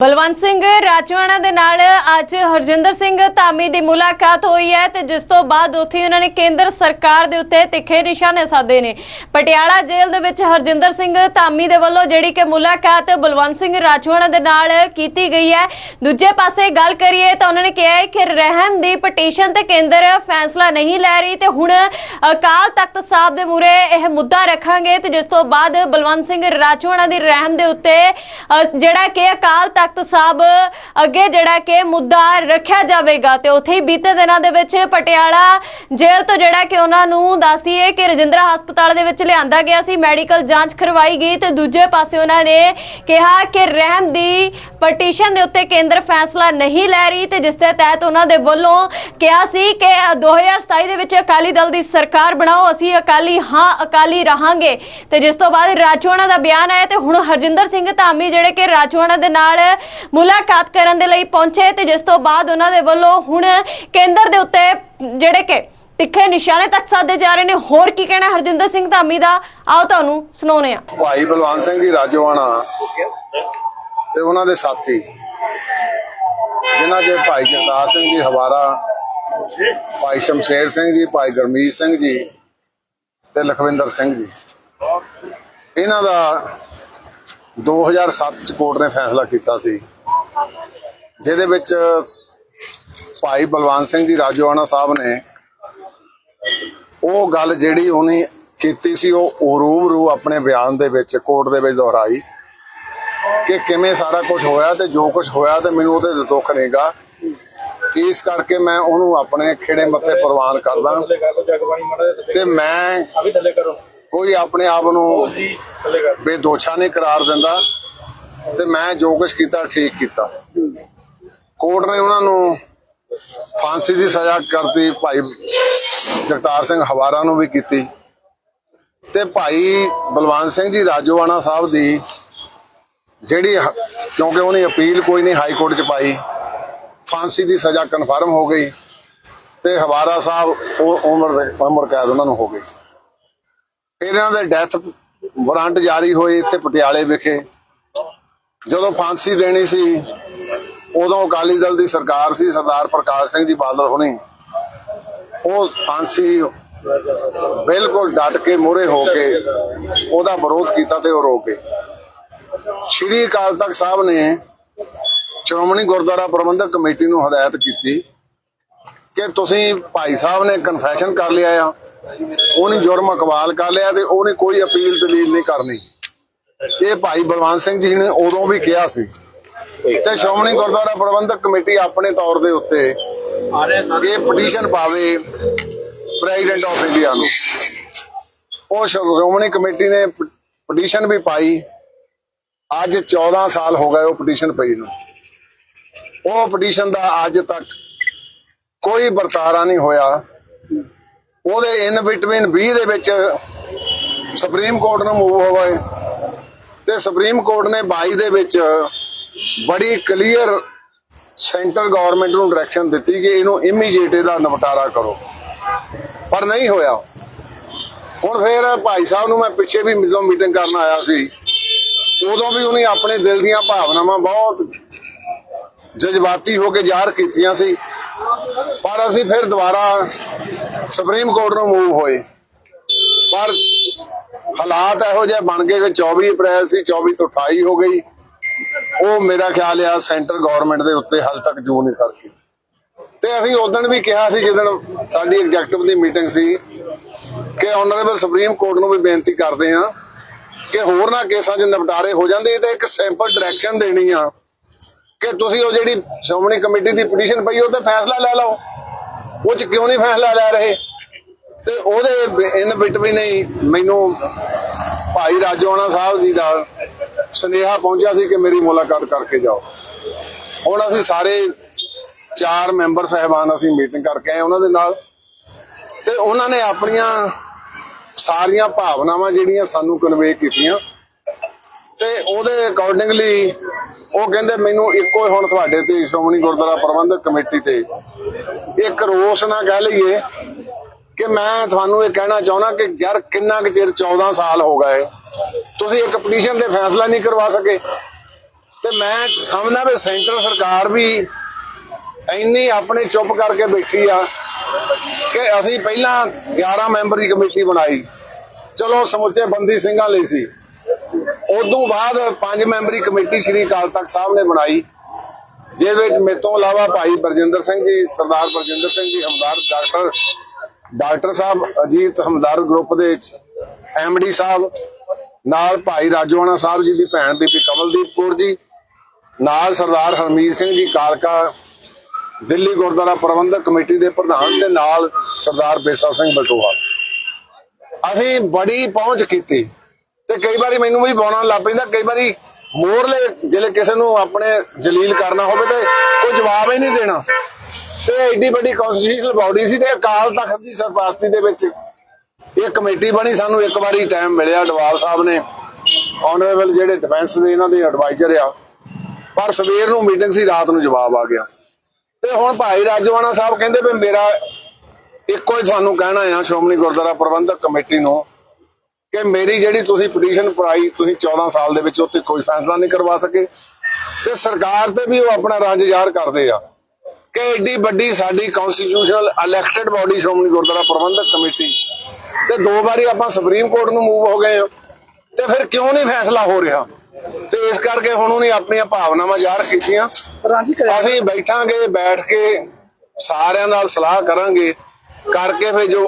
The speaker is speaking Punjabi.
ਬਲਵੰਤ ਸਿੰਘ ਰਾਜਵਾਨਾ ਦੇ ਨਾਲ ਅੱਜ ਹਰਜਿੰਦਰ ਸਿੰਘ ਧਾਮੀ ਦੀ ਮੁਲਾਕਾਤ ਹੋਈ ਹੈ ਤੇ ਜਿਸ ਤੋਂ ਬਾਅਦ ਉੱਥੇ ਉਹਨਾਂ ਨੇ ਕੇਂਦਰ ਸਰਕਾਰ ਦੇ ਉੱਤੇ ਤਿੱਖੇ ਨਿਸ਼ਾਨੇ ਸਾਧੇ ਨੇ। ਪਟਿਆਲਾ ਜੇਲ੍ਹ ਦੇ ਵਿੱਚ ਹਰਜਿੰਦਰ ਸਿੰਘ ਧਾਮੀ ਦੇ ਵੱਲੋਂ ਜਿਹੜੀ ਕਿ ਮੁਲਾਕਾਤ ਬਲਵੰਤ ਸਿੰਘ ਰਾਜਵਾਨਾ ਦੇ ਨਾਲ ਕੀਤੀ ਗਈ ਹੈ। ਦੂਜੇ ਪਾਸੇ ਗੱਲ ਕਰੀਏ ਤਾਂ ਉਹਨਾਂ ਨੇ ਕਿਹਾ ਹੈ ਕਿ ਰਹਿਮ ਦੀ ਪਟੀਸ਼ਨ ਤੇ ਕੇਂਦਰ ਫੈਸਲਾ ਨਹੀਂ ਲੈ ਰਹੀ ਤੇ ਹੁਣ ਅਕਾਲ ਤਖਤ ਸਾਹਿਬ ਦੇ ਮੂਰੇ ਇਹ ਮੁੱਦਾ ਰੱਖਾਂਗੇ ਤੇ ਜਿਸ ਤੋਂ ਬਾਅਦ ਬਲਵੰਤ ਸਿੰਘ ਰਾਜਵਾਨਾ ਦੀ ਰਹਿਮ ਦੇ ਉੱਤੇ ਜਿਹੜਾ ਕਿ ਅਕਾਲ ਤਖਤ ਸਾਹਿਬ ਅੱਗੇ ਜਿਹੜਾ ਕਿ ਮੁੱਦਾ ਰੱਖਿਆ ਜਾਵੇਗਾ ਤੇ ਉੱਥੇ ਹੀ ਬੀਤੇ ਦਿਨਾਂ ਦੇ ਵਿੱਚ ਪਟਿਆਲਾ ਜੇਲ੍ਹ ਤੋਂ ਜਿਹੜਾ ਕਿ ਉਹਨਾਂ ਨੂੰ ਦੱਸਦੀ ਹੈ ਕਿ ਰਜਿੰਦਰਾ ਹਸਪਤਾਲ ਦੇ ਵਿੱਚ ਲਿਆਂਦਾ ਗਿਆ ਸੀ, ਮੈਡੀਕਲ ਜਾਂਚ ਕਰਵਾਈ ਗਈ ਤੇ ਦੂਜੇ ਪਾਸੇ ਉਹਨਾਂ ਨੇ ਕਿਹਾ ਕਿ ਰਹਿਮ ਦੀ ਪਟੀਸ਼ਨ ਦੇ ਉੱਤੇ ਕੇਂਦਰ ਫੈਸਲਾ ਨਹੀਂ ਲੈ ਰਹੀ ਤੇ ਜਿਸ ਦੇ ਤਹਿਤ ਉਹਨਾਂ ਦੇ ਵੱਲੋਂ ਕਿਹਾ ਸੀ ਕਿ 2027 ਦੇ ਵਿੱਚ ਅਕਾਲੀ ਦਲ ਦੀ ਸਰਕਾਰ ਬਣਾਓ, ਅਸੀਂ ਅਕਾਲੀ ਹਾਂ, ਅਕਾਲੀ ਰਹਾਂਗੇ ਤੇ ਜਿਸ ਤੋਂ ਬਾਅਦ ਰਾਜੋਆਣਾ ਦਾ ਬਿਆਨ ਆਇਆ ਤੇ ਹੁਣ ਹਰਜਿੰਦਰ ਸਿੰਘ ਧਾਮੀ ਜਿਹੜੇ ਕਿ ਰਾਜੋਆਣਾ ਦੇ ਨਾਲ ਮੁਲਾਕਾਤ ਕਰਨ ਦੇ ਲਈ ਪਹੁੰਚੇ ਤੇ ਜਿਸ ਤੋਂ ਬਾਅਦ ਉਹਨਾਂ ਦੇ ਵੱਲੋਂ ਹੁਣ ਕੇਂਦਰ ਦੇ ਉੱਤੇ ਜਿਹੜੇ ਕਿ ਤਿੱਖੇ ਨਿਸ਼ਾਨੇ ਤੱਕ ਸਾਧੇ ਜਾ ਰਹੇ ਨੇ। ਹੋਰ ਕੀ ਕਹਿਣਾ ਹਰਜਿੰਦਰ ਸਿੰਘ ਧਾਮੀ ਦਾ? ਆਓ ਤੁਹਾਨੂੰ ਸੁਣਾਉਨੇ ਆ ਭਾਈ ਬਲਵੰਤ ਸਿੰਘ ਜੀ ਰਾਜੋਆਣਾ ਤੇ ਉਹਨਾਂ ਦੇ ਸਾਥੀ, ਜਿਨ੍ਹਾਂ ਦੇ ਭਾਈ ਜਗਤਾਰ ਸਿੰਘ ਜੀ ਹਵਾਰਾ, ਭਾਈ ਸ਼ਮਸ਼ੇਰ ਸਿੰਘ ਜੀ, ਭਾਈ ਗਰਮੀਤ ਸਿੰਘ ਜੀ ਤੇ ਲਖਵਿੰਦਰ ਸਿੰਘ ਜੀ। ਇਹਨਾਂ ਦਾ 2007 ਚ ਕੋਰਟ ਨੇ ਫੈਸਲਾ ਕੀਤਾ ਸੀ ਜਿਹਦੇ ਵਿੱਚ ਭਾਈ ਬਲਵੰਤ ਸਿੰਘ ਜੀ ਰਾਜੋਆਣਾ ਸਾਹਿਬ ਨੇ ਉਹ ਗੱਲ ਜਿਹੜੀ ਉਹਨੇ ਕੀਤੀ ਸੀ ਉਹ ਰੂਬਰੂ ਆਪਣੇ ਬਿਆਨ ਦੇ ਵਿੱਚ ਕੋਰਟ ਦੇ ਵਿੱਚ ਦੁਹਰਾਈ ਕਿ ਕਿਵੇਂ ਸਾਰਾ ਕੁਝ ਹੋਇਆ ਤੇ ਜੋ ਕੁਝ ਹੋਇਆ ਤੇ ਮੈਨੂੰ ਉਹਦੇ ਦੁੱਖ ਨਹੀਂਗਾ ਇਸ ਕਰਕੇ ਮੈਂ ਉਹਨੂੰ ਆਪਣੇ ਖੇੜੇ ਮੱਥੇ ਪ੍ਰਵਾਨ ਕਰਦਾ। ਤੇ ਮੈਂ ਕੋਈ ਆਪਣੇ ਆਪ ਨੂੰ ਬੇਦੋਸ਼ਾ ਨਹੀਂ ਕਰਾਰ ਦਿੰਦਾ ਤੇ ਮੈਂ ਜੋ ਕੁਝ ਕੀਤਾ ਠੀਕ ਕੀਤਾ। ਕੋਰਟ ਨੇ ਉਹਨਾਂ ਨੂੰ ਫਾਂਸੀ ਦੀ ਸਜ਼ਾ ਕਰਤੀ ਭਾਈ ਜਗਤਾਰ ਸਿੰਘ ਹਵਾਰਾ ਨੂੰ ਵੀ ਕੀਤੀ। ਤੇ ਭਾਈ ਬਲਵੰਤ ਸਿੰਘ ਜੀ ਰਾਜੋਆਣਾ ਸਾਹਿਬ ਦੀ ਜਿਹੜੀ ਕਿਉਂਕਿ ਉਹਨੇ ਅਪੀਲ ਕੋਈ ਨਹੀਂ ਹਾਈ ਕੋਰਟ ਚ ਪਾਈ ਫਾਂਸੀ ਦੀ ਸਜ਼ਾ ਕਨਫਰਮ ਹੋ ਗਈ ਤੇ ਹਵਾਰਾ ਸਾਹਿਬ ਉਹ ਉਮਰ ਉਮਰ ਕੈਦ ਉਹਨਾਂ ਨੂੰ ਹੋ ਗਈ। ਇਹਨਾਂ ਦੇ ਡੈਥ ਵਾਰੰਟ ਜਾਰੀ ਹੋਏ ਇੱਥੇ ਪਟਿਆਲੇ ਵਿਖੇ। ਜਦੋਂ ਫਾਂਸੀ ਦੇਣੀ ਸੀ, ਉਦੋਂ ਅਕਾਲੀ ਦਲ ਦੀ ਸਰਕਾਰ ਸੀ, ਸਰਦਾਰ ਪ੍ਰਕਾਸ਼ ਸਿੰਘ ਜੀ ਬਾਦਲ ਹੁਣੀ। ਉਹ ਫਾਂਸੀ ਬਿਲਕੁਲ ਡਟ ਕੇ ਮੂਹਰੇ ਹੋ ਕੇ ਉਹਦਾ ਵਿਰੋਧ ਕੀਤਾ ਤੇ ਉਹ ਰੋ ਕੇ ਸ਼੍ਰੀ ਅਕਾਲ ਤਖਤ ਸਾਹਿਬ ਨੇ ਸ਼੍ਰੋਮਣੀ ਗੁਰਦੁਆਰਾ ਪ੍ਰਬੰਧਕ ਕਮੇਟੀ ਨੂੰ ਹਦਾਇਤ ਕੀਤੀ ਕਿ ਤੁਸੀਂ ਭਾਈ ਸਾਹਿਬ ਨੇ ਕਨਫੈਸ਼ਨ ਕਰ ਲਿਆ ਆ। ਉਹਨੇ ਜੁਰਮ ਇਕਬਾਲ ਕਰ ਲਿਆ ਤੇ ਉਹਨੇ ਕੋਈ ਅਪੀਲ ਦਲੀਲ ਨਹੀਂ ਕਰਨੀ। ਇਹ ਭਾਈ ਬਲਵੰਤ ਸਿੰਘ ਜੀ ਨੇ ਉਦੋਂ ਵੀ ਕਿਹਾ ਸੀ। ਤੇ ਸ਼੍ਰੋਮਣੀ ਗੁਰਦੁਆਰਾ ਪ੍ਰਬੰਧਕ ਕਮੇਟੀ ਆਪਣੇ ਤੌਰ ਦੇ ਉੱਤੇ ਇਹ ਪਟੀਸ਼ਨ ਪਾਵੇ ਪ੍ਰੈਜ਼ੀਡੈਂਟ ਆਫ ਇੰਡੀਆ ਨੂੰ। ਉਹ ਸ਼੍ਰੋਮਣੀ ਕਮੇਟੀ ਨੇ ਪਟੀਸ਼ਨ ਵੀ ਪਾਈ। ਅੱਜ 14 ਸਾਲ ਹੋ ਗਏ ਉਹ ਪਟੀਸ਼ਨ ਪਈ ਨੂੰ। ਉਹ ਪਟੀਸ਼ਨ ਦਾ ਅੱਜ ਤੱਕ ਕੋਈ ਵਰਤਾਰਾ ਨਹੀਂ ਹੋਇਆ। ਉਹਦੇ ਇਨ ਬਿਟਵੀਨ 20 ਦੇ ਵਿੱਚ ਸੁਪਰੀਮ ਕੋਰਟ ਨੂੰ ਮੂਵ ਹੋ ਗਏ ਤੇ ਸੁਪਰੀਮ ਕੋਰਟ ਨੇ 22 ਦੇ ਵਿੱਚ ਬੜੀ ਕਲੀਅਰ ਸੈਂਟਰ ਗਵਰਨਮੈਂਟ ਨੂੰ ਡਾਇਰੈਕਸ਼ਨ ਦਿੱਤੀ ਕਿ ਇਹਨੂੰ ਇਮੀਡੀਏਟ ਇਹਦਾ ਨਿਪਟਾਰਾ ਕਰੋ। ਪਰ ਨਹੀਂ ਹੋਇਆ। ਹੁਣ ਫਿਰ ਭਾਈ ਸਾਹਿਬ ਨੂੰ ਮੈਂ ਪਿੱਛੇ ਵੀ ਜਦੋਂ ਮੀਟਿੰਗ ਕਰਨ ਆਇਆ ਸੀ, ਉਦੋਂ ਵੀ ਉਹਨੇ ਆਪਣੇ ਦਿਲ ਦੀਆਂ ਭਾਵਨਾਵਾਂ ਬਹੁਤ ਜਜ਼ਬਾਤੀ ਹੋ ਕੇ ਜ਼ਾਹਰ ਕੀਤੀਆਂ ਸੀ। ਪਰ ਅਸੀਂ ਫਿਰ ਦੁਬਾਰਾ ਸੁਪਰੀਮ ਕੋਰਟ ਨੂੰ ਮੂਵ ਹੋਏ। ਪਰ ਹਾਲਾਤ ਇਹੋ ਜਿਹੇ ਬਣ ਗਏ ਕਿ 24 ਅਪ੍ਰੈਲ ਸੀ 24 ਤੋਂ 28 ਹੋ ਗਈ। ਉਹ ਮੇਰਾ ਖਿਆਲ ਆ ਸੈਂਟਰ ਗਵਰਨਮੈਂਟ ਦੇ ਉੱਤੇ ਹਾਲ ਤੱਕ ਜੂ ਨਹੀਂ ਸਰਕੀ। ਤੇ ਅਸੀਂ ਉਦੋਂ ਵੀ ਕਿਹਾ ਸੀ ਜਦੋਂ ਸਾਡੀ ਐਗਜ਼ੈਕਟਿਵ ਦੀ ਮੀਟਿੰਗ ਸੀ, ਕਿ ਆਨਰੇਬਲ ਸੁਪਰੀਮ ਕੋਰਟ ਨੂੰ ਵੀ ਬੇਨਤੀ ਕਰਦੇ ਆ ਕਿ ਹੋਰ ਨਾ ਕੇਸਾਂ 'ਚ ਨਿਪਟਾਰੇ ਹੋ ਜਾਂਦੇ। ਇਹ ਤਾਂ ਇੱਕ ਸਿੰਪਲ ਡਾਇਰੈਕਸ਼ਨ ਦੇਣੀ ਆ ਕਿ ਤੁਸੀਂ ਉਹ ਜਿਹੜੀ ਸ਼੍ਰੋਮਣੀ ਕਮੇਟੀ ਦੀ ਪਟੀਸ਼ਨ ਪਈ, ਉਹ ਤੇ ਫੈਸਲਾ ਲੈ ਲਓ। ਉਹ 'ਚ ਕਿਉਂ ਨਹੀਂ ਫੈਸਲਾ ਲੈ ਰਹੇ? ਤੇ ਉਹਦੇ ਇਨ ਬਿਟਵੀਨ ਹੀ ਮੈਨੂੰ ਭਾਈ ਰਾਜੋਆਣਾ ਸਾਹਿਬ ਜੀ ਦਾ ਸੁਨੇਹਾ ਪਹੁੰਚਿਆ ਸੀ ਕਿ ਮੇਰੀ ਮੁਲਾਕਾਤ ਕਰਕੇ ਜਾਓ। ਹੁਣ ਅਸੀਂ ਸਾਰੇ ਚਾਰ ਮੈਂਬਰ ਸਹਿਬਾਨ ਅਸੀਂ ਮੀਟਿੰਗ ਕਰਕੇ ਆਏ ਉਹਨਾਂ ਦੇ ਨਾਲ। ਤੇ ਉਹਨਾਂ ਨੇ ਆਪਣੀਆਂ ਸਾਰੀਆਂ ਭਾਵਨਾਵਾਂ ਜਿਹੜੀਆਂ ਸਾਨੂੰ ਕਨਵੇ ਕੀਤੀਆਂ ਤੇ ਉਹਦੇ ਅਕੋਰਡਿੰਗਲੀ ਉਹ ਕਹਿੰਦੇ ਮੈਨੂੰ ਇੱਕੋ ਹੀ ਹੁਣ ਤੁਹਾਡੇ ਤੇ ਸ਼੍ਰੋਮਣੀ ਗੁਰਦੁਆਰਾ ਪ੍ਰਬੰਧਕ ਕਮੇਟੀ ਤੇ ਇੱਕ ਰੋਸ ਨਾ ਕਹਿ ਲਈਏ ਕਿ ਮੈਂ ਤੁਹਾਨੂੰ ਇਹ ਕਹਿਣਾ ਚਾਹੁੰਦਾ ਕਿ ਯਾਰ ਕਿੰਨਾ ਕੁ ਚਿਰ 14 ਸਾਲ ਹੋ ਗਏ, ਤੁਸੀਂ ਇੱਕ ਪਟੀਸ਼ਨ ਤੇ ਫੈਸਲਾ ਨਹੀਂ ਕਰਵਾ ਸਕੇ। ਤੇ ਮੈਂ ਸਮਝਦਾ ਵੀ ਸੈਂਟਰ ਸਰਕਾਰ ਵੀ ਇੰਨੀ ਆਪਣੇ ਚੁੱਪ ਕਰਕੇ ਬੈਠੀ ਆ ਕਿ ਅਸੀਂ ਪਹਿਲਾਂ 11 ਮੈਂਬਰੀ ਕਮੇਟੀ ਬਣਾਈ। ਚਲੋ ਸਮੁੱਚੇ ਬੰਦੀ ਸਿੰਘਾਂ ਲਈ ਸੀ। ਉਦੋਂ ਬਾਅਦ ਪੰਜ ਮੈਂਬਰੀ ਕਮੇਟੀ ਸ਼੍ਰੀ ਅਕਾਲ ਤਖਤ ਸਾਹਿਬ ਨੇ ਬਣਾਈ, ਜਿਹਦੇ ਵਿੱਚ ਮੇਰੇ ਤੋਂ ਇਲਾਵਾ ਭਾਈ ਬਰਜਿੰਦਰ ਸਿੰਘ ਜੀ, Sardar Barjinder Singh ji Hamdard doctor doctor Sahib Ajit Hamdard group ਦੇ ਐਮਡੀ ਸਾਹਿਬ, ਨਾਲ ਭਾਈ ਰਾਜੋਆਣਾ ਸਾਹਿਬ ਜੀ ਦੀ ਭੈਣ ਬੀਬੀ ਕਮਲਦੀਪ ਕੌਰ ਜੀ, ਨਾਲ ਸਰਦਾਰ ਹਰਮੀਤ ਸਿੰਘ ਜੀ, ਕਾਲਕਾ ਦਿੱਲੀ ਗੁਰਦੁਆਰਾ ਪ੍ਰਬੰਧਕ ਕਮੇਟੀ ਦੇ ਪ੍ਰਧਾਨ ਦੇ ਨਾਲ ਸਰਦਾਰ ਬੇਸਾ ਸਿੰਘ ਬਟੋਆ। ਅਸੀਂ ਬੜੀ ਪਹੁੰਚ ਕੀਤੀ। ਤੇ ਕਈ ਵਾਰੀ ਮੈਨੂੰ ਵੀ ਬੋਣਾ ਲੱਗ ਪੈਂਦਾ, ਕਈ ਵਾਰੀ ਮੋਰਲੇ ਜਿਹੜੇ ਕਿਸੇ ਨੂੰ ਆਪਣੇ ਜਲੀਲ ਕਰਨਾ ਹੋਵੇ ਤੇ ਕੋਈ ਜਵਾਬ ਹੀ ਨਹੀਂ ਦੇਣਾ। ਤੇ ਐਡੀ ਵੱਡੀ ਕਨਸਟੀਟਿਊਸ਼ਨਲ ਬਾਡੀ ਸੀ ਤੇ ਅਕਾਲ ਤਖਤ ਦੀ ਸਰਪ੍ਰਸਤੀ ਦੇ ਵਿੱਚ ਇਹ ਕਮੇਟੀ ਬਣੀ, ਸਾਨੂੰ ਇੱਕ ਵਾਰੀ ਟਾਈਮ ਮਿਲਿਆ ਡਵਾਲ ਸਾਹਿਬ ਨੇ। ਆਨਰੇਬਲ ਜਿਹੜੇ ਡਿਫੈਂਸ ਦੇ ਇਹਨਾਂ ਦੇ ਐਡਵਾਈਜ਼ਰ ਆ। ਪਰ ਸਵੇਰ ਨੂੰ ਮੀਟਿੰਗ ਸੀ, ਰਾਤ ਨੂੰ ਜਵਾਬ ਆ ਗਿਆ। ਤੇ ਹੁਣ ਭਾਈ ਰਾਜਵਾਨਾ ਸਾਹਿਬ ਕਹਿੰਦੇ ਵੀ ਮੇਰਾ ਇੱਕੋ ਹੀ ਤੁਹਾਨੂੰ ਕਹਿਣਾ ਆ, ਸ਼੍ਰੋਮਣੀ ਗੁਰਦੁਆਰਾ ਪ੍ਰਬੰਧਕ ਕਮੇਟੀ ਨੂੰ ਕਿ ਮੇਰੀ ਜਿਹੜੀ ਤੁਸੀਂ ਪਟੀਸ਼ਨ ਪਾਈ ਤੁਸੀਂ 14 ਸਾਲ ਦੇ ਵਿੱਚ ਉੱਥੇ ਕੋਈ ਫੈਸਲਾ ਨਹੀਂ ਕਰਵਾ ਸਕੇ। ਤੇ ਸਰਕਾਰ ਤੇ ਵੀ ਉਹ ਆਪਣਾ ਰੰਜ ਜ਼ਾਹਰ ਕਰਦੇ ਆ ਕਿ ਏਡੀ ਵੱਡੀ ਸਾਡੀ constitutional elected body Shiromani Gurdwara Prabandhak committee ਤੇ ਦੋ ਵਾਰੀ ਆਪਾਂ ਸੁਪਰੀਮ ਕੋਰਟ ਨੂੰ ਮੂਵ ਹੋ ਗਏ ਆ। ਤੇ ਫਿਰ ਕਿਉਂ ਨਹੀਂ ਫੈਸਲਾ ਹੋ ਰਿਹਾ? ਤੇ ਇਸ ਕਰਕੇ ਹੁਣ ਉਹਨੇ ਆਪਣੀਆਂ ਭਾਵਨਾਵਾਂ ਜ਼ਾਹਰ ਕੀਤੀਆਂ। ਅਸੀਂ ਬੈਠਾਂਗੇ ਬੈਠ ਕੇ ਸਾਰਿਆਂ ਨਾਲ ਸਲਾਹ ਕਰਾਂਗੇ ਕਰਕੇ ਫਿਰ ਜੋ